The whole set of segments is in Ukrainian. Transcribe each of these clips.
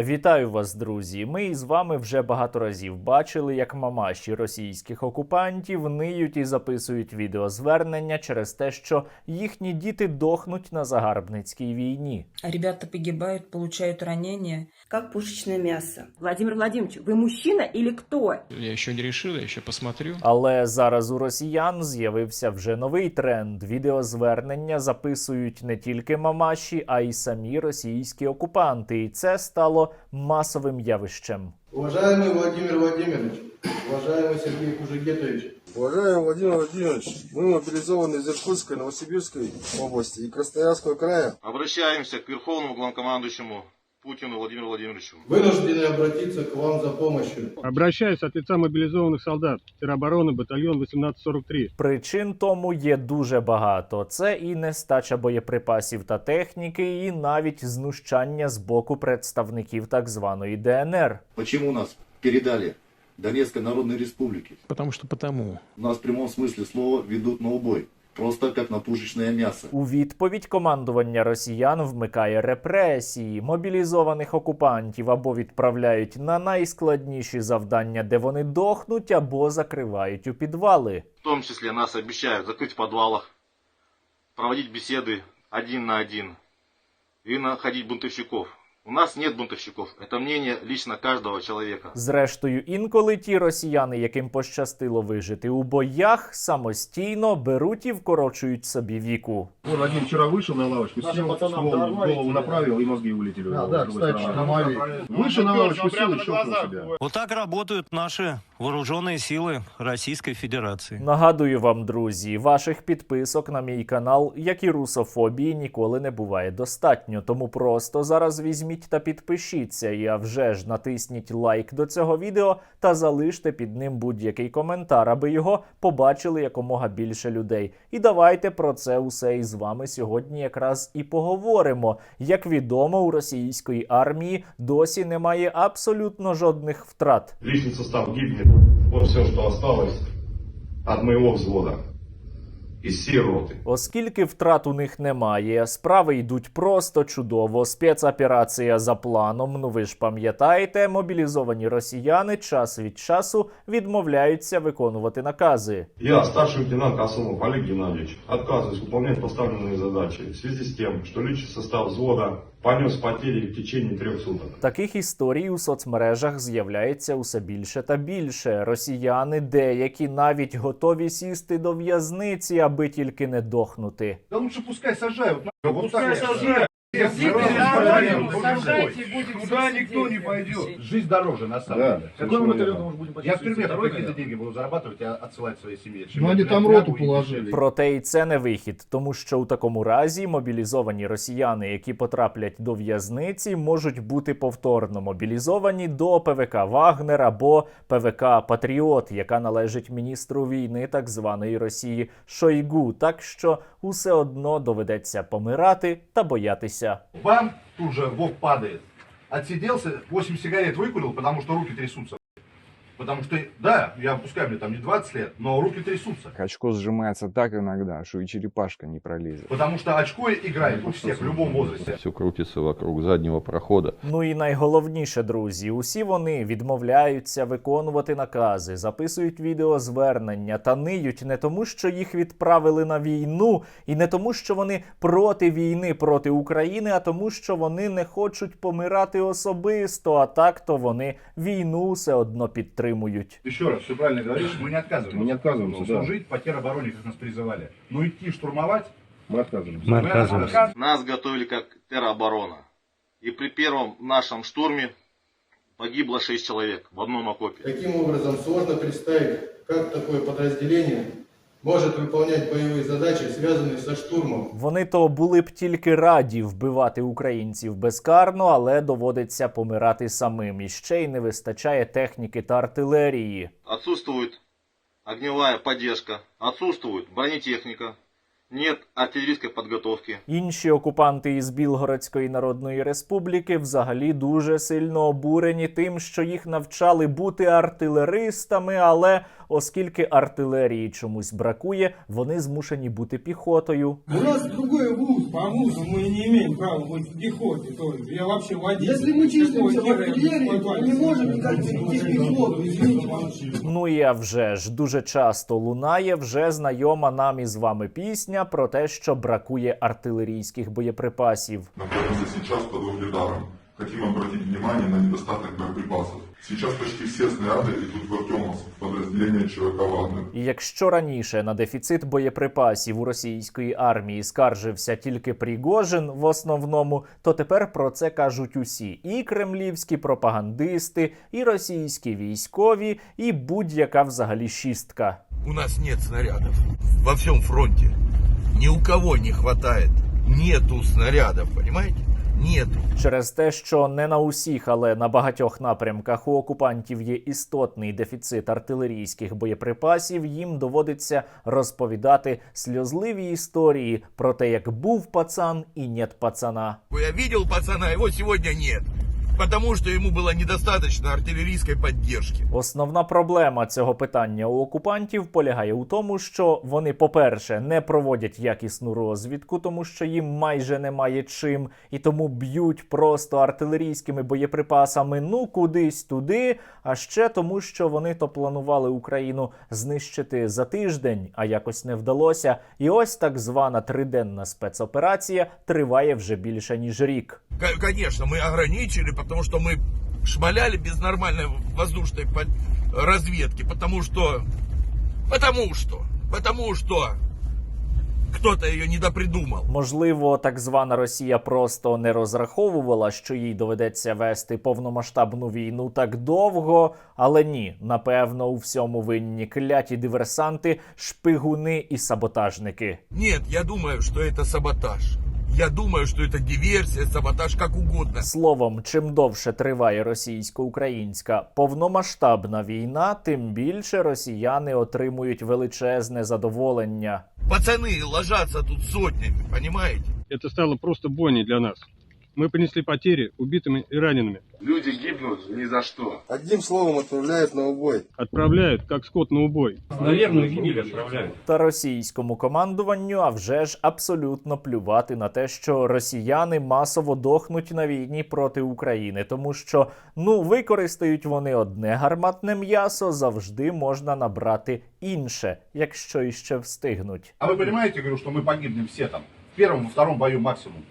Вітаю вас, друзі! Ми із вами вже багато разів бачили, як мамаші російських окупантів ниють і записують відеозвернення через те, що їхні діти дохнуть на загарбницькій війні. Ребята погибают, получают ранения. как пушечное мясо. Владимир Владимирович, вы мужчина или кто? Я еще не решил, я еще посмотрю. Але зараз у росіян з'явився вже новий тренд. Відеозвернення записують не тільки мамаші, а й самі російські окупанти. І це стало масовим явищем. Уважаемый Владимир Владимирович, уважаемый Сергей Кужегетович, Уважаемый Владимир Владимирович, мы мобилизованы из Иркутской, Новосибирской области и Красноярского края. Обращаемся к Верховному главнокомандующему Путину Владимиру Владимировичу. вынуждены обратиться к вам за помощью. Обращаюсь от лица мобилизованных солдат. Теробороны, батальон 1843. Причин тому є дуже багато. Це і нестача боєприпасів та техніки, і навіть знущання з боку представників так званої ДНР. Почему нас передали Донецкой Народной Республике? Потому что потому. Нас в прямом смысле слова ведут на убой. Просто как на пушечное мясо. У відповідь командування росіян вмикає репресії, мобілізованих окупантів або відправляють на найскладніші завдання, де вони дохнуть, або закривають у підвали. В том числе нас обещают закрыть в подвалах, проводить беседы один на один и находить бунтовщиков. У нас нет бунтовщиков. Это мнение лично каждого человека. Зрештою, інколи ті росіяни, яким пощастило вижити у боях, самостійно беруть і вкорочують собі віку. Вон один вчера вышел на лавочку, сел, ствол в голову направил, и мозги улетели. Да, у него да, с другой кстати, стороны. на моей- Выше на лавочку сел и щелкнул себя. Вот так работают наши вооруженные силы Российской Федерации. Нагадую вам, друзі, ваших підписок на мій канал, як і русофобії, ніколи не буває достатньо. Тому просто зараз візьміть та підпишіться. І а вже ж натисніть лайк до цього відео та залиште під ним будь-який коментар, аби його побачили якомога більше людей. І давайте про це усе із вами сьогодні якраз і поговоримо. Як відомо, у російської армії досі немає абсолютно жодних втрат. Личный состав гибнет. Вот все, что осталось от моего взвода. Из всей роты. Оскільки втрат у них немає, справи йдуть просто чудово. Спецоперація за планом. Ну ви ж пам'ятаєте, мобілізовані росіяни час від часу відмовляються виконувати накази. Я, старший лейтенант Асумов Олег Геннадьевич, отказываюсь выполнять поставленные задачи в связи с тем, что личный состав взвода понес потери в течение трьох суток. Таких історій у соцмережах з'являється усе більше та більше. Росіяни деякі навіть готові сісти до в'язниці, аби тільки не дохнути. Да лучше пускай сажают. Пускай Вот так вот. Туда никто не пойдет. Жизнь дороже, на самом деле. Какой мы батальон может будем Я в тюрьме какие-то деньги буду зарабатывать и отсылать своей семье. Ну они там роту положили. Проте і це не вихід, тому що у такому разі мобілізовані росіяни, які потраплять до в'язниці, можуть бути повторно мобілізовані до ПВК Вагнер або ПВК Патріот, яка належить міністру війни так званої Росії Шойгу. Так що усе одно доведеться помирати та боятися. Бам, тут же Вов падает. Отсиделся, 8 сигарет выкурил, потому что руки трясутся. Потому что, да, я пускай мне там не 20 лет, но руки трясутся. Очко сжимается так иногда, что и черепашка не пролезет. Потому что очко играет у всех в любом возрасте. Все крутится вокруг заднего прохода. Ну і найголовніше, друзі, усі вони відмовляються виконувати накази, записують відеозвернення та ниють не тому, що їх відправили на війну, і не тому, що вони проти війни проти України, а тому, що вони не хочуть помирати особисто. А так то вони війну все одно підтримують. Еще раз, все правильно говоришь, мы не отказываемся. Мы не отказываемся, Но да. Служить по теробороне, как нас призывали. Но идти штурмовать... Мы отказываемся. Мы отказываемся. Нас готовили как тероборона. И при первом нашем штурме погибло 6 человек в одном окопе. Таким образом, сложно представить, как такое подразделение может выполнять боевые задачи, связанные со штурмом. Вони то були б тільки раді вбивати українців безкарно, але доводиться помирати самим. І ще й не вистачає техніки та артилерії. Отсутствует огневая поддержка, отсутствует бронетехника, нет артиллерийской подготовки. Інші окупанти із Білгородської Народної Республіки взагалі дуже сильно обурені тим, що їх навчали бути артилеристами, але оскільки артилерії чомусь бракує, вони змушені бути піхотою. У нас другой вуз, по вузу мы не имеем права быть в пехоте тоже. Я вообще водитель. Если мы числимся в артиллерии, то не можем никак перейти в пехоту, извините. Ну і а вже ж дуже часто лунає вже знайома нам із вами пісня про те, що бракує артилерійських боєприпасів. Находимся сейчас под угледаром. Хотим обратить внимание на недостаток боеприпасов. Сейчас почти все снаряды идут в Артемовск, подразделение ЧВК «Вагнер». І якщо раніше на дефіцит боєприпасів у російської армії скаржився тільки Пригожин в основному, то тепер про це кажуть усі: і кремлівські пропагандисти, і російські військові, і будь-яка взагалі шістка. У нас нет снарядов. Во всем фронте. Ни у кого не хватает. Нету снарядов, понимаете? Нету. Через те, що не на усіх, але на багатьох напрямках у окупантів є істотний дефіцит артилерійських боєприпасів, їм доводиться розповідати сльозливі історії про те, як був пацан і нет пацана. Я видел пацана, его сегодня нет. Потому что ему было недостаточно артиллерийской поддержки. Основна проблема цього питання у окупантів полягає у тому, що вони, по-перше, не проводять якісну розвідку, тому що їм майже немає чим, і тому б'ють просто артилерійськими боєприпасами ну кудись туди. А ще тому, що вони то планували Україну знищити за тиждень, а якось не вдалося. І ось так звана триденна спецоперація триває вже більше ніж рік. Конечно, мы ограничили, потому что мы шмаляли без нормальной воздушной разведки. Потому что... Потому что... Потому что... Кто-то ее недопридумал. Можливо, так звана Росія просто не розраховувала, що їй доведеться вести повномасштабну війну так довго, але ні, напевно, у всьому винні кляті диверсанти, шпигуни і саботажники. Нет, я думаю, что это саботаж. Я думаю, что это диверсия, саботаж, как угодно. Словом, чим довше триває російсько-українська повномасштабна війна, тим більше росіяни отримують величезне задоволення. Пацаны ложатся тут сотнями, понимаете? Это стало просто бойней для нас. Мы понесли потери убитыми и ранеными. Люди гибнут ни за что. Одним словом отправляют на убой. Отправляют, как скот на убой. Наверное, гибель отправляют. Та російському командуванню, а вже ж абсолютно плювати на те, що росіяни масово дохнуть на війні проти України, тому що ну використають вони одне гарматне м'ясо, завжди можна набрати інше, якщо іще встигнуть. А вы понимаете, говорю, что мы погибнем все там. В первом, во втором бою максимум.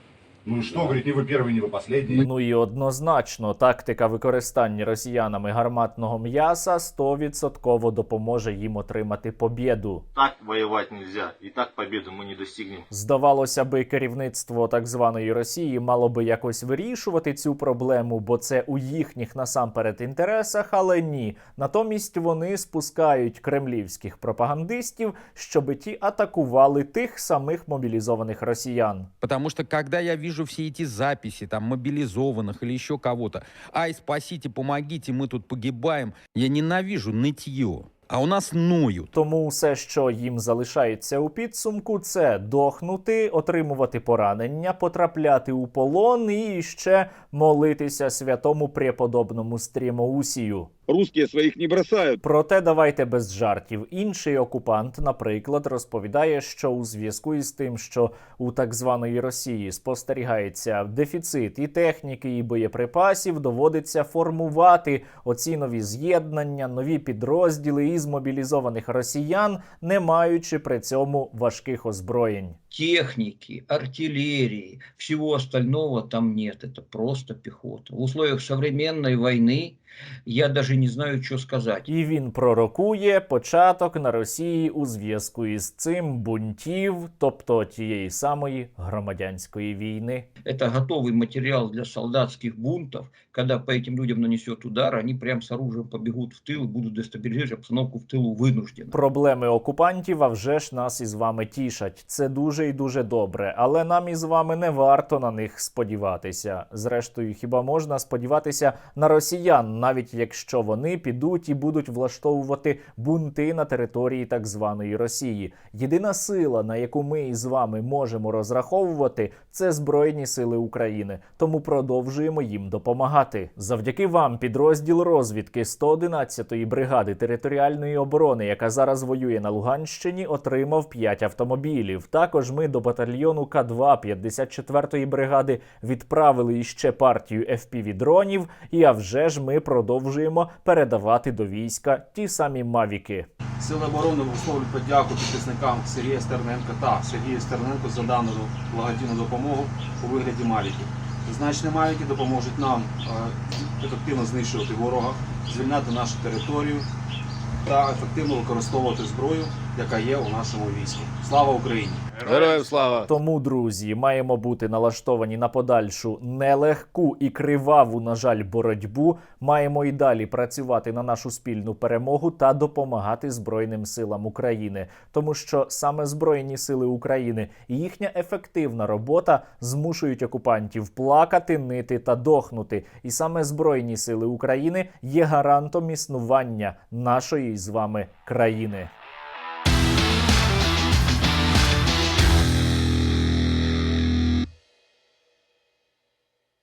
Ну и что, говорит, не вы первый, не вы последний. Ну і однозначно, тактика використання росіянами гарматного м'яса 100% допоможе їм отримати побєду. Так воевать нельзя. И так победу мы не достигнем. Здавалося би, керівництво так званої Росії мало би якось вирішувати цю проблему, бо це у їхніх насамперед інтересах, але ні. Натомість вони спускають кремлівських пропагандистів, щоби ті атакували тих самих мобілізованих росіян. Потому что когда я вижу все эти записи, там, мобилизованных или еще кого-то, ай, спасите, помогите, мы тут погибаем, я ненавижу нытье. А у нас ноют. Тому все, що їм залишається у підсумку, це дохнути, отримувати поранення, потрапляти у полон і ще молитися святому преподобному стрімоусію. Русские своих не бросают. Проте давайте без жартів. Інший окупант, наприклад, розповідає, що у зв'язку із тим, що у так званої Росії спостерігається дефіцит і техніки, і боєприпасів, доводиться формувати оці нові з'єднання, нові підрозділи із мобілізованих росіян, не маючи при цьому важких озброєнь. техники, артиллерии, всего остального там нет. Это просто пехота. В условиях современной войны я даже не знаю, что сказать. І він пророкує початок на Росії у зв'язку із цим бунтів, тобто тієї самої громадянської війни. Это готовый материал для солдатских бунтов. Когда по этим людям нанесет удар, они прям с оружием побегут в тыл и будут дестабилизировать обстановку в тылу вынужденно. Проблеми окупантів, а вже ж нас із вами тішать. Це дуже і дуже добре, але нам із вами не варто на них сподіватися. Зрештою, хіба можна сподіватися на росіян, Навіть якщо вони підуть і будуть влаштовувати бунти на території так званої Росії. Єдина сила, на яку ми із вами можемо розраховувати, це Збройні Сили України. Тому продовжуємо їм допомагати. Завдяки вам, підрозділ розвідки 111-ї бригади територіальної оборони, яка зараз воює на Луганщині, отримав 5 автомобілів. Також ми до батальйону К2 54-ї бригади відправили іще партію fpv дронів. І а вже ж ми продовжуємо передавати до війська ті самі мавіки. Сили оборони висловлюють подяку підписникам Сергія Стерненка та Сергія Стерненко за дану благодійну допомогу у вигляді мавіків. Зазначені мавіки допоможуть нам е, ефективно знищувати ворога, звільняти нашу територію та ефективно використовувати зброю, яка є у нашому війську. Слава Україні! Героям слава! Тому, друзі, маємо бути налаштовані на подальшу нелегку і криваву, на жаль, боротьбу. Маємо і далі працювати на нашу спільну перемогу та допомагати Збройним силам України, тому що саме Збройні сили України і їхня ефективна робота змушують окупантів плакати, нити та дохнути. І саме Збройні сили України є гарантом існування нашої з вами країни.